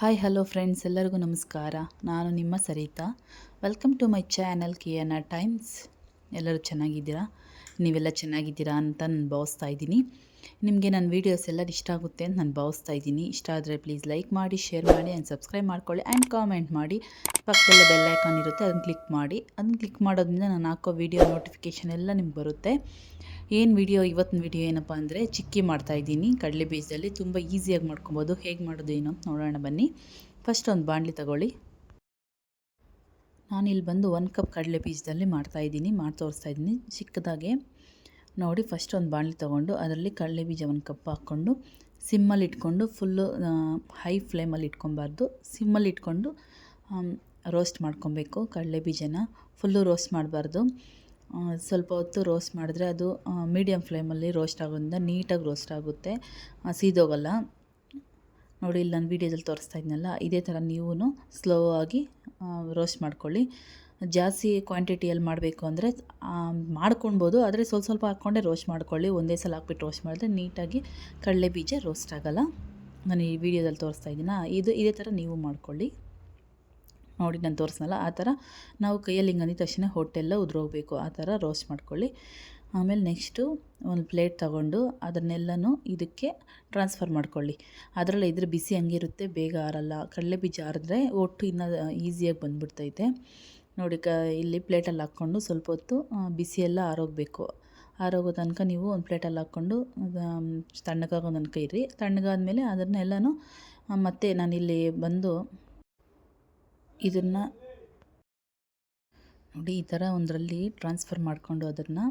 Hi hello friends ಎಲ್ಲರಿಗೂ ನಮಸ್ಕಾರ. ನಾನು ನಿಮ್ಮ Saritha. Welcome to my channel K N R times ಎಲ್ಲರೂ ಚೆನ್ನಾಗಿದ್ದೀರಾ? ನೀವೆಲ್ಲ ಚೆನ್ನಾಗಿದ್ದೀರಾ ಅಂತ ನಾನು ಭಾವಿಸ್ತಾ ಇದ್ದೀನಿ. ನಿಮಗೆ ನನ್ನ ವೀಡಿಯೋಸ್ ಎಲ್ಲ ಇಷ್ಟ ಆಗುತ್ತೆ ಅಂತ ನಾನು ಭಾವಿಸ್ತಾ ಇದ್ದೀನಿ. ಇಷ್ಟ ಆದರೆ ಪ್ಲೀಸ್ ಲೈಕ್ ಮಾಡಿ ಶೇರ್ ಮಾಡಿ ಆ್ಯಂಡ್ ಸಬ್ಸ್ಕ್ರೈಬ್ ಮಾಡ್ಕೊಳ್ಳಿ ಆ್ಯಂಡ್ ಕಾಮೆಂಟ್ ಮಾಡಿ. ಪಕ್ಕದಲ್ಲೇ ಬೆಲ್ ಐಕಾನ್ ಇರುತ್ತೆ, ಅದನ್ನು ಕ್ಲಿಕ್ ಮಾಡಿ. ಅದನ್ನು ಕ್ಲಿಕ್ ಮಾಡೋದ್ರಿಂದ ನಾನು ಹಾಕೋ ವೀಡಿಯೋ ನೋಟಿಫಿಕೇಷನ್ ಎಲ್ಲ ನಿಮ್ಗೆ ಬರುತ್ತೆ. ಏನು ವಿಡಿಯೋ ಇವತ್ತಿನ ವಿಡಿಯೋ ಏನಪ್ಪ ಅಂದರೆ ಚಿಕ್ಕಿ ಮಾಡ್ತಾಯಿದ್ದೀನಿ ಕಡಲೆ ಬೀಜದಲ್ಲಿ ತುಂಬ ಈಸಿಯಾಗಿ ಮಾಡ್ಕೊಬೋದು. ಹೇಗೆ ಮಾಡೋದು ಏನು ಅಂತ ನೋಡೋಣ ಬನ್ನಿ. ಫಸ್ಟ್ ಒಂದು ಬಾಣಲಿ ತಗೊಳ್ಳಿ. ನಾನಿಲ್ಲಿ ಬಂದು ಒಂದು ಕಪ್ ಕಡಲೆ ಬೀಜದಲ್ಲಿ ಮಾಡ್ತಾಯಿದ್ದೀನಿ ಮಾಡಿ ತೋರಿಸ್ತಾ ಇದ್ದೀನಿ. ಚಿಕ್ಕದಾಗೆ ನೋಡಿ ಫಸ್ಟ್ ಒಂದು ಬಾಣಲಿ ತೊಗೊಂಡು ಅದರಲ್ಲಿ ಕಡಲೆ ಬೀಜ ಒಂದು ಕಪ್ ಹಾಕ್ಕೊಂಡು ಸಿಮ್ಮಲ್ಲಿ ಇಟ್ಕೊಂಡು ಫುಲ್ಲು ಹೈ ಫ್ಲೇಮಲ್ಲಿ ಇಟ್ಕೊಬಾರ್ದು. ಸಿಮ್ಮಲ್ಲಿ ಇಟ್ಕೊಂಡು ರೋಸ್ಟ್ ಮಾಡ್ಕೊಬೇಕು ಕಡಲೆ ಬೀಜನ. ಫುಲ್ಲು ರೋಸ್ಟ್ ಮಾಡಬಾರ್ದು. ಸ್ವಲ್ಪ ಹೊತ್ತು ರೋಸ್ಟ್ ಮಾಡಿದ್ರೆ ಅದು ಮೀಡಿಯಮ್ ಫ್ಲೇಮಲ್ಲಿ ರೋಸ್ಟ್ ಆಗೋದ್ರಿಂದ ನೀಟಾಗಿ ರೋಸ್ಟ್ ಆಗುತ್ತೆ. ಸೀದೋಗಲ್ಲ. ನೋಡಿ, ಇಲ್ಲಿ ನಾನು ವೀಡಿಯೋದಲ್ಲಿ ತೋರಿಸ್ತಾ ಇದ್ನಲ್ಲ, ಇದೇ ಥರ ನೀವು ಸ್ಲೋ ಆಗಿ ರೋಸ್ಟ್ ಮಾಡ್ಕೊಳ್ಳಿ. ಜಾಸ್ತಿ ಕ್ವಾಂಟಿಟಿಯಲ್ಲಿ ಮಾಡಬೇಕು ಅಂದರೆ ಮಾಡ್ಕೊಳ್ಬೋದು ಆದರೆ ಸ್ವಲ್ಪ ಸ್ವಲ್ಪ ಹಾಕ್ಕೊಂಡೆ ರೋಸ್ಟ್ ಮಾಡ್ಕೊಳ್ಳಿ. ಒಂದೇ ಸಲ ಹಾಕ್ಬಿಟ್ಟು ರೋಸ್ಟ್ ಮಾಡಿದ್ರೆ ನೀಟಾಗಿ ಕಡಲೆ ಬೀಜ ರೋಸ್ಟ್ ಆಗೋಲ್ಲ. ನಾನು ಈ ವಿಡಿಯೋದಲ್ಲಿ ತೋರಿಸ್ತಾ ಇದ್ದೀನ, ಇದು, ಇದೇ ಥರ ನೀವು ಮಾಡ್ಕೊಳ್ಳಿ. ನೋಡಿ ನಾನು ತೋರಿಸ್ನಲ್ಲ, ಆ ಥರ ನಾವು ಕೈಯಲ್ಲಿ ಹಿಂಗೆ ಅಂದಿದ ತಕ್ಷಣ ಹೊಟ್ಟೆಲ್ಲ ಉದುರೋಗಬೇಕು. ಆ ಥರ ರೋಸ್ಟ್ ಮಾಡ್ಕೊಳ್ಳಿ. ಆಮೇಲೆ ನೆಕ್ಸ್ಟು ಒಂದು ಪ್ಲೇಟ್ ತಗೊಂಡು ಅದನ್ನೆಲ್ಲನೂ ಇದಕ್ಕೆ ಟ್ರಾನ್ಸ್ಫರ್ ಮಾಡ್ಕೊಳ್ಳಿ. ಅದರಲ್ಲಿ ಇದ್ರೆ ಬಿಸಿ ಹಂಗಿರುತ್ತೆ, ಬೇಗ ಆರಲ್ಲ. ಕಡಲೆ ಬೀಜ ಆರಿದ್ರೆ ಒಟ್ಟು ಇನ್ನೂ ಈಸಿಯಾಗಿ ಬಂದುಬಿಡ್ತೈತೆ. ನೋಡಿ ಕ, ಇಲ್ಲಿ ಪ್ಲೇಟಲ್ಲಿ ಹಾಕ್ಕೊಂಡು ಸ್ವಲ್ಪ ಹೊತ್ತು ಬಿಸಿಯೆಲ್ಲ ಆರೋಗಬೇಕು. ಆರೋಗೋ ತನಕ ನೀವು ಒಂದು ಪ್ಲೇಟಲ್ಲಿ ಹಾಕ್ಕೊಂಡು ತಣ್ಣಗಾಗೋ ತನಕ ಇರಿ. ತಣ್ಣಗಾದ ಮೇಲೆ ಅದನ್ನೆಲ್ಲನೂ ಮತ್ತೆ ನಾನಿಲ್ಲಿ ಬಂದು ಇದನ್ನು ನೋಡಿ, ಈ ಥರ ಒಂದರಲ್ಲಿ ಟ್ರಾನ್ಸ್ಫರ್ ಮಾಡಿಕೊಂಡು ಅದನ್ನು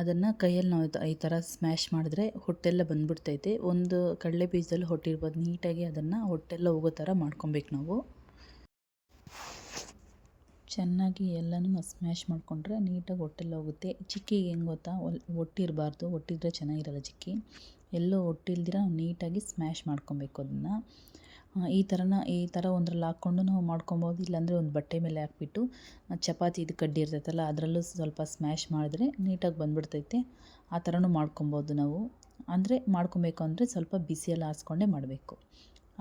ಅದನ್ನು ಕೈಯಲ್ಲಿ ನಾವು ಈ ಥರ ಸ್ಮ್ಯಾಶ್ ಮಾಡಿದ್ರೆ ಹೊಟ್ಟೆಲ್ಲ ಬಂದ್ಬಿಡ್ತೈತೆ. ಒಂದು ಕಡಲೆ ಬೀಜದಲ್ಲಿ ಹೊಟ್ಟಿರ್ಬೋದು, ನೀಟಾಗಿ ಅದನ್ನು ಹೊಟ್ಟೆಲ್ಲ ಹೋಗೋ ಥರ ಮಾಡ್ಕೊಬೇಕು ನಾವು. ಚೆನ್ನಾಗಿ ಎಲ್ಲನೂ ಸ್ಮ್ಯಾಶ್ ಮಾಡಿಕೊಂಡ್ರೆ ನೀಟಾಗಿ ಹೊಟ್ಟೆಲ್ಲ ಹೋಗುತ್ತೆ. ಚಿಕ್ಕಿಗೆ ಹೆಂಗೆ ಗೊತ್ತಾ? ಒಟ್ಟಿರಬಾರ್ದು, ಒಟ್ಟಿದ್ರೆ ಚೆನ್ನಾಗಿರಲ್ಲ ಚಿಕ್ಕಿ. ಎಲ್ಲೋ ಒಟ್ಟಿಲ್ದಿರ ನೀಟಾಗಿ ಸ್ಮ್ಯಾಶ್ ಮಾಡ್ಕೊಬೇಕು ಅದನ್ನು. ಈ ಥರನ ಈ ಥರ ಒಂದ್ರಲ್ಲಿ ಹಾಕ್ಕೊಂಡು ನಾವು ಮಾಡ್ಕೊಬೋದು. ಇಲ್ಲಾಂದರೆ ಒಂದು ಬಟ್ಟೆ ಮೇಲೆ ಹಾಕ್ಬಿಟ್ಟು ಚಪಾತಿ ಇದು ಕಡ್ಡಿ ಇರ್ತೈತಲ್ಲ, ಅದರಲ್ಲೂ ಸ್ವಲ್ಪ ಸ್ಮ್ಯಾಶ್ ಮಾಡಿದ್ರೆ ನೀಟಾಗಿ ಬಂದುಬಿಡ್ತೈತೆ. ಆ ಥರನೂ ಮಾಡ್ಕೊಬೋದು ನಾವು. ಅಂದರೆ ಮಾಡ್ಕೊಬೇಕು ಅಂದರೆ ಸ್ವಲ್ಪ ಬಿಸಿಯಲ್ಲಿ ಹಾಸ್ಕೊಂಡೇ ಮಾಡಬೇಕು.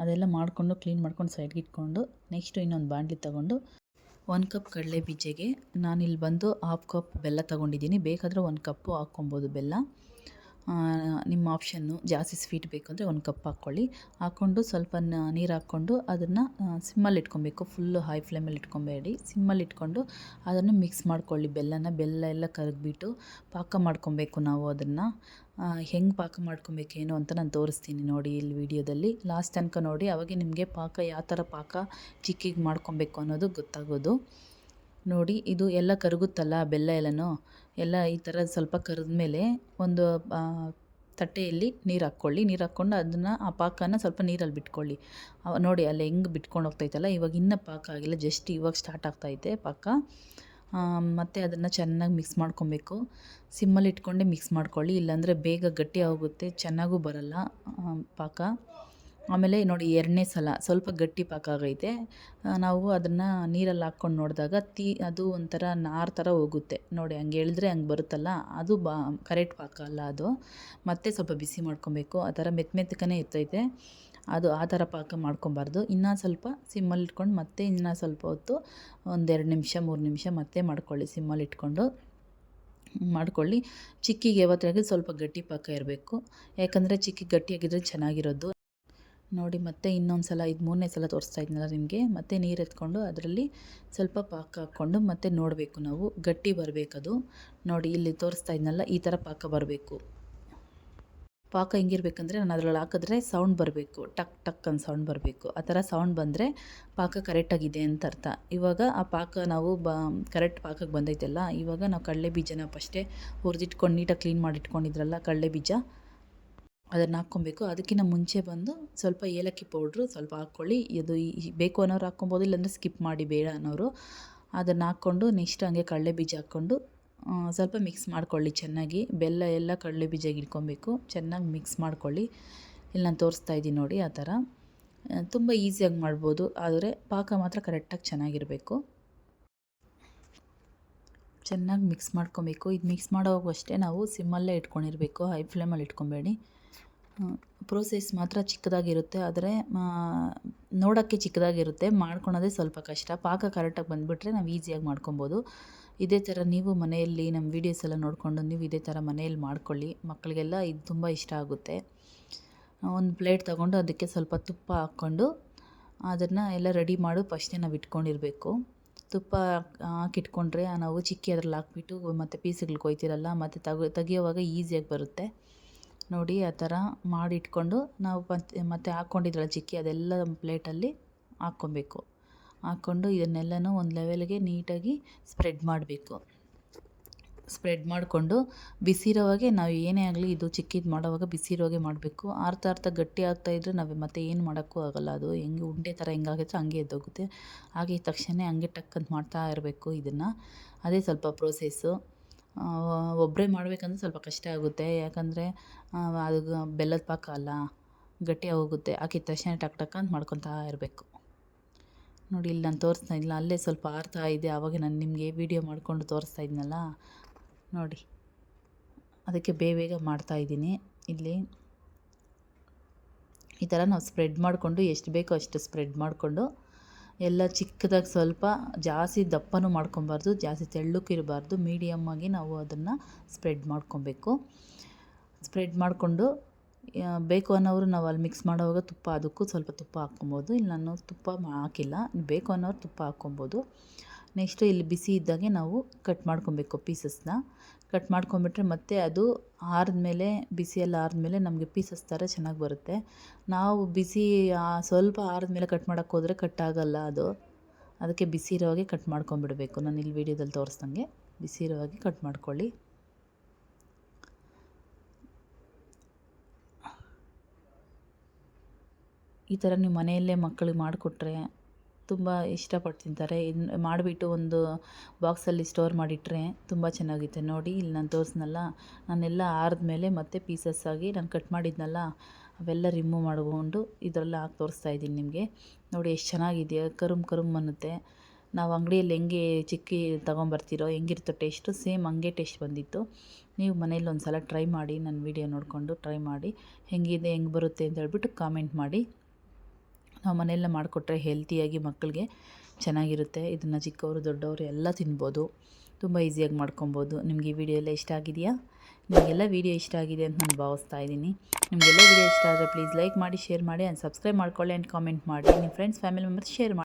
ಅದೆಲ್ಲ ಮಾಡಿಕೊಂಡು ಕ್ಲೀನ್ ಮಾಡ್ಕೊಂಡು ಸೈಡ್ಗೆ ಇಟ್ಕೊಂಡು ನೆಕ್ಸ್ಟು ಇನ್ನೊಂದು ಬಾಣಲಿ ತಗೊಂಡು, ಒಂದು ಕಪ್ ಕಡಲೆ ಬೀಜೆಗೆ ನಾನಿಲ್ಲಿ ಬಂದು ಹಾಫ್ ಕಪ್ ಬೆಲ್ಲ ತೊಗೊಂಡಿದ್ದೀನಿ. ಬೇಕಾದರೆ ಒಂದು ಕಪ್ಪು ಹಾಕ್ಕೊಬೋದು ಬೆಲ್ಲ. ನಿಮ್ಮ ಆಪ್ಷನ್ನು ಜಾಸ್ತಿ ಸ್ವೀಟ್ ಬೇಕು ಅಂದರೆ ಒಂದು ಕಪ್ ಹಾಕ್ಕೊಳ್ಳಿ. ಹಾಕ್ಕೊಂಡು ಸ್ವಲ್ಪ ನೀರು ಹಾಕ್ಕೊಂಡು ಅದನ್ನು ಸಿಮ್ಮಲ್ಲಿ ಇಟ್ಕೊಬೇಕು. ಫುಲ್ಲು ಹೈ ಫ್ಲೇಮಲ್ಲಿ ಇಟ್ಕೊಬೇಡಿ. ಸಿಮ್ಮಲ್ಲಿ ಇಟ್ಕೊಂಡು ಅದನ್ನು ಮಿಕ್ಸ್ ಮಾಡ್ಕೊಳ್ಳಿ. ಬೆಲ್ಲನ, ಬೆಲ್ಲ ಎಲ್ಲ ಕರಗಿಬಿಟ್ಟು ಪಾಕ ಮಾಡ್ಕೊಬೇಕು ನಾವು ಅದನ್ನು. ಹೆಂಗೆ ಪಾಕ ಮಾಡ್ಕೊಬೇಕು, ಏನು ಅಂತ ನಾನು ತೋರಿಸ್ತೀನಿ ನೋಡಿ ಇಲ್ಲಿ ವಿಡಿಯೋದಲ್ಲಿ. ಲಾಸ್ಟ್ ತನಕ ನೋಡಿ, ಅವಾಗೆ ನಿಮಗೆ ಪಾಕ ಯಾವ ಥರ ಪಾಕ ಚಿಕ್ಕಿಗೆ ಮಾಡ್ಕೊಬೇಕು ಅನ್ನೋದು ಗೊತ್ತಾಗೋದು. ನೋಡಿ, ಇದು ಎಲ್ಲ ಕರಗುತ್ತಲ್ಲ ಬೆಲ್ಲ ಎಲ್ಲನೂ? ಎಲ್ಲ ಈ ಥರ ಸ್ವಲ್ಪ ಕರಿದ ಕರೆದ್ಮೇಲೆ ಒಂದು ತಟ್ಟೆಯಲ್ಲಿ ನೀರು ಹಾಕ್ಕೊಳ್ಳಿ. ನೀರು ಹಾಕ್ಕೊಂಡು ಅದನ್ನು ಆ ಪಾಕನ ಸ್ವಲ್ಪ ನೀರಲ್ಲಿ ಬಿಟ್ಕೊಳ್ಳಿ. ನೋಡಿ, ಅಲ್ಲಿ ಹೆಂಗೆ ಬಿಟ್ಕೊಂಡು ಹೋಗ್ತೈತಲ್ಲ? ಇವಾಗ ಇನ್ನೂ ಪಾಕ ಆಗಿಲ್ಲ. ಜಸ್ಟ್ ಇವಾಗ ಸ್ಟಾರ್ಟ್ ಆಗ್ತೈತೆ ಪಾಕ. ಮತ್ತು ಅದನ್ನು ಚೆನ್ನಾಗಿ ಮಿಕ್ಸ್ ಮಾಡ್ಕೊಬೇಕು. ಸಿಮ್ಮಲ್ಲಿ ಇಟ್ಕೊಂಡೆ ಮಿಕ್ಸ್ ಮಾಡ್ಕೊಳ್ಳಿ. ಇಲ್ಲಾಂದರೆ ಬೇಗ ಗಟ್ಟಿ ಆಗುತ್ತೆ. ಚೆನ್ನಾಗೂ ಬರಲ್ಲ ಪಾಕ. ಆಮೇಲೆ ನೋಡಿ ಎರಡನೇ ಸಲ ಸ್ವಲ್ಪ ಗಟ್ಟಿ ಪಾಕ ಆಗೈತೆ. ನಾವು ಅದನ್ನು ನೀರಲ್ಲಿ ಹಾಕ್ಕೊಂಡು ನೋಡಿದಾಗ ತೀ, ಅದು ಒಂಥರ ನಾರು ಥರ ಹೋಗುತ್ತೆ. ನೋಡಿ ಹಂಗೆ ಹೇಳಿದ್ರೆ ಹಂಗೆ ಬರುತ್ತಲ್ಲ? ಅದು ಬಾ, ಕರೆಕ್ಟ್ ಪಾಕ ಅಲ್ಲ ಅದು. ಮತ್ತೆ ಸ್ವಲ್ಪ ಬಿಸಿ ಮಾಡ್ಕೊಬೇಕು. ಆ ಥರ ಮೆತ್ತ ಮೆತ್ತಕನೇ ಇರ್ತೈತೆ. ಅದು ಆ ಥರ ಪಾಕ ಮಾಡ್ಕೊಬಾರ್ದು. ಇನ್ನೂ ಸ್ವಲ್ಪ ಸಿಮ್ಮಲ್ಲಿ ಇಟ್ಕೊಂಡು ಮತ್ತೆ ಇನ್ನೂ ಸ್ವಲ್ಪ ಹೊತ್ತು ಒಂದೆರಡು ನಿಮಿಷ, ಮೂರು ನಿಮಿಷ ಮತ್ತೆ ಮಾಡ್ಕೊಳ್ಳಿ ಸಿಮ್ಮಲ್ಲಿ ಇಟ್ಕೊಂಡು. ಮಾಡ್ಕೊಳ್ಳಿ. ಚಿಕ್ಕಿಗೆ ಯಾವತ್ತಾಗಿ ಸ್ವಲ್ಪ ಗಟ್ಟಿ ಪಾಕ ಇರಬೇಕು. ಯಾಕಂದರೆ ಚಿಕ್ಕಿ ಗಟ್ಟಿಯಾಗಿದ್ದರೆ ಚೆನ್ನಾಗಿರೋದು. ನೋಡಿ, ಮತ್ತೆ ಇನ್ನೊಂದು ಸಲ, ಇದು ಮೂರನೇ ಸಲ ತೋರಿಸ್ತಾ ಇದ್ನಲ್ಲ ನಿಮಗೆ, ಮತ್ತೆ ನೀರು ಎತ್ಕೊಂಡು ಅದರಲ್ಲಿ ಸ್ವಲ್ಪ ಪಾಕ ಹಾಕ್ಕೊಂಡು ಮತ್ತೆ ನೋಡಬೇಕು ನಾವು. ಗಟ್ಟಿ ಬರಬೇಕದು. ನೋಡಿ, ಇಲ್ಲಿ ತೋರಿಸ್ತಾ ಇದ್ನಲ್ಲ, ಈ ಥರ ಪಾಕ ಬರಬೇಕು. ಪಾಕ ಹೆಂಗಿರ್ಬೇಕಂದ್ರೆ ನಾನು ಅದರಲ್ಲಿ ಹಾಕಿದ್ರೆ ಸೌಂಡ್ ಬರಬೇಕು. ಟಕ್ ಟಕ್ ಅಂತ ಸೌಂಡ್ ಬರಬೇಕು. ಆ ಥರ ಸೌಂಡ್ ಬಂದರೆ ಪಾಕ ಕರೆಕ್ಟಾಗಿದೆ ಅಂತ ಅರ್ಥ. ಇವಾಗ ಆ ಪಾಕ ನಾವು ಬ ಕರೆಕ್ಟ್ ಪಾಕಕ್ಕೆ ಬಂದೈತಲ್ಲ, ಇವಾಗ ನಾವು ಕಡಲೆ ಬೀಜನ ಫಸ್ಟೇ ಹುರಿದಿಟ್ಕೊಂಡು, ನೀಟಾಗಿ ಕ್ಲೀನ್ ಮಾಡಿಟ್ಕೊಂಡಿದ್ರಲ್ಲ ಕಡಲೆ ಬೀಜ ಅದನ್ನು ಹಾಕ್ಕೊಬೇಕು. ಅದಕ್ಕಿಂತ ಮುಂಚೆ ಬಂದು ಸ್ವಲ್ಪ ಏಲಕ್ಕಿ ಪೌಡ್ರು ಸ್ವಲ್ಪ ಹಾಕ್ಕೊಳ್ಳಿ. ಇದು ಬೇಕು ಅನ್ನೋರು ಹಾಕ್ಕೊಬೋದು, ಇಲ್ಲಾಂದರೆ ಸ್ಕಿಪ್ ಮಾಡಿ ಬೇಡ ಅನ್ನೋರು. ಅದನ್ನು ಹಾಕ್ಕೊಂಡು ನೆಕ್ಸ್ಟ್ ಹಂಗೆ ಕಡಲೆ ಬೀಜ ಹಾಕ್ಕೊಂಡು ಸ್ವಲ್ಪ ಮಿಕ್ಸ್ ಮಾಡ್ಕೊಳ್ಳಿ ಚೆನ್ನಾಗಿ. ಬೆಲ್ಲ ಎಲ್ಲ ಕಡಲೆ ಬೀಜ ಇಟ್ಕೊಬೇಕು. ಚೆನ್ನಾಗಿ ಮಿಕ್ಸ್ ಮಾಡ್ಕೊಳ್ಳಿ. ಇಲ್ಲಿ ನಾನು ತೋರಿಸ್ತಾ ಇದ್ದೀನಿ ನೋಡಿ ಆ ಥರ. ತುಂಬ ಈಸಿಯಾಗಿ ಮಾಡ್ಬೋದು. ಆದರೆ ಪಾಕ ಮಾತ್ರ ಕರೆಕ್ಟಾಗಿ ಚೆನ್ನಾಗಿರಬೇಕು. ಚೆನ್ನಾಗಿ ಮಿಕ್ಸ್ ಮಾಡ್ಕೊಬೇಕು. ಇದು ಮಿಕ್ಸ್ ಮಾಡೋವಾಗೂ ಅಷ್ಟೇ ನಾವು ಸಿಮ್ಮಲ್ಲೇ ಇಟ್ಕೊಂಡಿರಬೇಕು. ಹೈ ಫ್ಲೇಮಲ್ಲಿ ಇಟ್ಕೊಬೇಡಿ. ಪ್ರೋಸೆಸ್ ಮಾತ್ರ ಚಿಕ್ಕದಾಗಿರುತ್ತೆ, ಆದರೆ ನೋಡೋಕ್ಕೆ ಚಿಕ್ಕದಾಗಿರುತ್ತೆ, ಮಾಡ್ಕೊಳೋದೇ ಸ್ವಲ್ಪ ಕಷ್ಟ. ಪಾಕ ಕರೆಕ್ಟಾಗಿ ಬಂದುಬಿಟ್ರೆ ನಾವು ಈಸಿಯಾಗಿ ಮಾಡ್ಕೊಬೋದು. ಇದೇ ಥರ ನೀವು ಮನೆಯಲ್ಲಿ ನಮ್ಮ ವೀಡಿಯೋಸ್ ಎಲ್ಲ ನೋಡಿಕೊಂಡು ನೀವು ಇದೇ ಥರ ಮನೆಯಲ್ಲಿ ಮಾಡ್ಕೊಳ್ಳಿ. ಮಕ್ಕಳಿಗೆಲ್ಲ ಇದು ತುಂಬ ಇಷ್ಟ ಆಗುತ್ತೆ. ಒಂದು ಪ್ಲೇಟ್ ತಗೊಂಡು ಅದಕ್ಕೆ ಸ್ವಲ್ಪ ತುಪ್ಪ ಹಾಕ್ಕೊಂಡು ಅದನ್ನು ಎಲ್ಲ ರೆಡಿ ಮಾಡು. ಫಸ್ಟೇ ನಾವು ಇಟ್ಕೊಂಡಿರಬೇಕು. ತುಪ್ಪ ಹಾಕಿಟ್ಕೊಂಡ್ರೆ ನಾವು ಚಿಕ್ಕಿ ಅದ್ರಲ್ಲಿ ಹಾಕ್ಬಿಟ್ಟು ಮತ್ತು ಪೀಸ್ಗಳು ಕೊಯ್ತಿರಲ್ಲ, ಮತ್ತು ತಗೋ, ತೆಗಿಯೋವಾಗ ಈಸಿಯಾಗಿ ಬರುತ್ತೆ. ನೋಡಿ ಆ ಥರ ಮಾಡಿ ಇಟ್ಕೊಂಡು ನಾವು ಮತ್ತೆ ಮತ್ತೆ ಹಾಕ್ಕೊಂಡಿದ್ರಲ್ಲ ಚಿಕ್ಕಿ, ಅದೆಲ್ಲ ಪ್ಲೇಟಲ್ಲಿ ಹಾಕ್ಕೊಬೇಕು. ಹಾಕ್ಕೊಂಡು ಇದನ್ನೆಲ್ಲನೂ ಒಂದು ಲೆವೆಲ್ಗೆ ನೀಟಾಗಿ ಸ್ಪ್ರೆಡ್ ಮಾಡಬೇಕು. ಸ್ಪ್ರೆಡ್ ಮಾಡಿಕೊಂಡು ಬಿಸಿರೋವಾಗೆ ನಾವು ಏನೇ ಆಗಲಿ ಇದು ಚಿಕ್ಕಿದು ಮಾಡೋವಾಗ ಬಿಸಿರೋವಾಗೆ ಮಾಡಬೇಕು. ಅರ್ಥ ಅರ್ಥ ಗಟ್ಟಿ ಆಗ್ತಾ ಆಗ್ತಾಯಿದ್ರೆ ನಾವು ಮತ್ತೆ ಏನು ಮಾಡೋಕ್ಕೂ ಆಗೋಲ್ಲ. ಅದು ಹೆಂಗೆ ಉಂಡೆ ಥರ ಹೆಂಗಾಗುತ್ತೆ ಹಂಗೆ ಎದ್ದೋಗುತ್ತೆ. ಹಾಗೆ ತಕ್ಷಣ ಹಂಗೆ ಟಕ್ ಅಂತ ಮಾಡ್ತಾ ಇರಬೇಕು ಇದನ್ನು. ಅದೇ ಸ್ವಲ್ಪ ಪ್ರೋಸೆಸ್ಸು ಒಬ್ಬರೇ ಮಾಡಬೇಕಂದ್ರೆ ಸ್ವಲ್ಪ ಕಷ್ಟ ಆಗುತ್ತೆ. ಯಾಕಂದರೆ ಅದು ಬೆಲ್ಲದ ಪಾಕ ಅಲ್ಲ ಗಟ್ಟಿಯಾಗಿ ಹೋಗುತ್ತೆ ಹಾಕಿದ ತಕ್ಷಣ ಟಕ್ ಟಕ್ ಅಂತ ಮಾಡ್ಕೊತಾ ಇರಬೇಕು. ನೋಡಿ, ಇಲ್ಲಿ ನಾನು ತೋರಿಸ್ತಾ ಇಲ್ಲ ಅಲ್ಲೇ ಸ್ವಲ್ಪ ಆರ್ತಾ ಇದೆ. ಆವಾಗ ನಾನು ನಿಮಗೆ ವೀಡಿಯೋ ಮಾಡಿಕೊಂಡು ತೋರಿಸ್ತಾ ಇದ್ನಲ್ಲ. ನೋಡಿ, ಅದಕ್ಕೆ ಬೇಗ ಬೇಗ ಮಾಡ್ತಾಯಿದ್ದೀನಿ ಇಲ್ಲಿ ಈ ಥರ ನಾವು ಸ್ಪ್ರೆಡ್ ಮಾಡಿಕೊಂಡು, ಎಷ್ಟು ಬೇಕೋ ಅಷ್ಟು ಸ್ಪ್ರೆಡ್ ಮಾಡಿಕೊಂಡು ಎಲ್ಲ ಚಿಕ್ಕದಾಗಿ ಸ್ವಲ್ಪ ಜಾಸ್ತಿ ದಪ್ಪನೂ ಮಾಡ್ಕೊಬಾರ್ದು, ಜಾಸ್ತಿ ತೆಳ್ಳಕ್ಕೂ ಇರಬಾರ್ದು. ಮೀಡಿಯಮ್ಮಾಗಿ ನಾವು ಅದನ್ನು ಸ್ಪ್ರೆಡ್ ಮಾಡ್ಕೊಬೇಕು. ಸ್ಪ್ರೆಡ್ ಮಾಡಿಕೊಂಡು ಬೇಕು ಅನ್ನೋರು ನಾವು ಅಲ್ಲಿ ಮಿಕ್ಸ್ ಮಾಡೋವಾಗ ತುಪ್ಪ ಅದಕ್ಕೂ ಸ್ವಲ್ಪ ತುಪ್ಪ ಹಾಕ್ಕೊಬೋದು. ಇಲ್ಲ ನಾನು ತುಪ್ಪ ಹಾಕಿಲ್ಲ. ಬೇಕು ಅನ್ನೋರು ತುಪ್ಪ ಹಾಕ್ಕೊಬೋದು. ನೆಕ್ಸ್ಟು ಇಲ್ಲಿ ಬಿಸಿ ಇದ್ದಾಗೆ ನಾವು ಕಟ್ ಮಾಡ್ಕೊಬೇಕು ಪೀಸಸ್ನ. ಕಟ್ ಮಾಡ್ಕೊಂಬಿಟ್ರೆ ಮತ್ತೆ ಅದು ಆರಿದ್ಮೇಲೆ, ಬಿಸಿಯಲ್ಲಿ ಆರಿದ ಆರಿದ್ಮೇಲೆ ನಮಗೆ ಪೀಸಸ್ ಥರ ಚೆನ್ನಾಗಿ ಬರುತ್ತೆ. ನಾವು ಬಿಸಿ ಸ್ವಲ್ಪ ಆರಿದ್ಮೇಲೆ ಕಟ್ ಮಾಡೋಕ್ಕೆ ಹೋದರೆ ಕಟ್ ಆಗೋಲ್ಲ ಅದು. ಅದಕ್ಕೆ ಬಿಸಿ ಇರೋವಾಗೆ ಕಟ್ ಮಾಡ್ಕೊಂಬಿಡಬೇಕು. ನಾನು ಇಲ್ಲಿ ವೀಡಿಯೋದಲ್ಲಿ ತೋರಿಸ್ದಂಗೆ ಬಿಸಿ ಇರೋವಾಗೆ ಕಟ್ ಮಾಡ್ಕೊಳ್ಳಿ. ಈ ಥರ ನೀವು ಮನೆಯಲ್ಲೇ ಮಕ್ಕಳಿಗೆ ಮಾಡಿಕೊಟ್ರೆ ತುಂಬ ಇಷ್ಟಪಟ್ಟು ತಿಂತಾರೆ. ಇನ್ನು ಮಾಡಿಬಿಟ್ಟು ಒಂದು ಬಾಕ್ಸಲ್ಲಿ ಸ್ಟೋರ್ ಮಾಡಿಟ್ರೆ ತುಂಬ ಚೆನ್ನಾಗಿತ್ತು ನೋಡಿ, ಇಲ್ಲಿ ನಾನು ತೋರಿಸ್ನಲ್ಲ ನಾನೆಲ್ಲ ಆರಿದ್ಮೇಲೆ ಮತ್ತೆ ಪೀಸಸ್ ಆಗಿ ನಾನು ಕಟ್ ಮಾಡಿದ್ನಲ್ಲ, ಅವೆಲ್ಲ ರಿಮೂವ್ ಮಾಡಿಕೊಂಡು ಇದರಲ್ಲಿ ಹಾಕಿ ತೋರಿಸ್ತಾ ಇದ್ದೀನಿ ನಿಮಗೆ. ನೋಡಿ, ಎಷ್ಟು ಚೆನ್ನಾಗಿದೆಯಾ ಕರುಮ್ ಕರುಮ್ ಅನ್ನುತ್ತೆ. ನಾವು ಅಂಗಡಿಯಲ್ಲಿ ಹೆಂಗೆ ಚಿಕ್ಕಿ ತೊಗೊಂಬರ್ತಿರೋ ಹೆಂಗಿರ್ತೋ ಟೇಸ್ಟು, ಸೇಮ್ ಹಂಗೆ ಟೇಸ್ಟ್ ಬಂದಿತ್ತು. ನೀವು ಮನೇಲಿ ಒಂದು ಸಲ ಟ್ರೈ ಮಾಡಿ, ನನ್ನ ವಿಡಿಯೋ ನೋಡಿಕೊಂಡು ಟ್ರೈ ಮಾಡಿ, ಹೆಂಗಿದೆ, ಹೆಂಗೆ ಬರುತ್ತೆ ಅಂತ ಹೇಳ್ಬಿಟ್ಟು ಕಾಮೆಂಟ್ ಮಾಡಿ. ನಾವು ಮನೆಯಲ್ಲೇ ಮಾಡಿಕೊಟ್ರೆ ಹೆಲ್ತಿಯಾಗಿ ಮಕ್ಕಳಿಗೆ ಚೆನ್ನಾಗಿರುತ್ತೆ. ಇದನ್ನು ಚಿಕ್ಕವರು, ದೊಡ್ಡವರು ಎಲ್ಲ ತಿನ್ಬೋದು. ತುಂಬ ಈಸಿಯಾಗಿ ಮಾಡ್ಕೊಬೋದು. ನಿಮಗೆ ಈ ವಿಡಿಯೋ ಎಲ್ಲ ಇಷ್ಟ ಆಗಿದೆಯಾ? ನಿಮಗೆಲ್ಲ ವಿಡಿಯೋ ಇಷ್ಟ ಆಗಿದೆ ಅಂತ ನಾನು ಭಾವಿಸ್ತಾ ಇದ್ದೀನಿ. ನಿಮಗೆಲ್ಲ ವಿಡಿಯೋ ಇಷ್ಟ ಆದರೆ ಪ್ಲೀಸ್ ಲೈಕ್ ಮಾಡಿ ಶೇರ್ ಮಾಡಿ ಆ್ಯಂಡ್ ಸಬ್ಸ್ಕ್ರೈಬ್ ಮಾಡ್ಕೊಳ್ಳಿ ಆ್ಯಂಡ್ ಕಾಮೆಂಟ್ ಮಾಡಿ. ನಿಮ್ಮ ಫ್ರೆಂಡ್ಸ್ ಫ್ಯಾಮಿಲಿ ಮೆಂಬರ್ಸ್ ಶೇರ್ ಮಾಡಿ.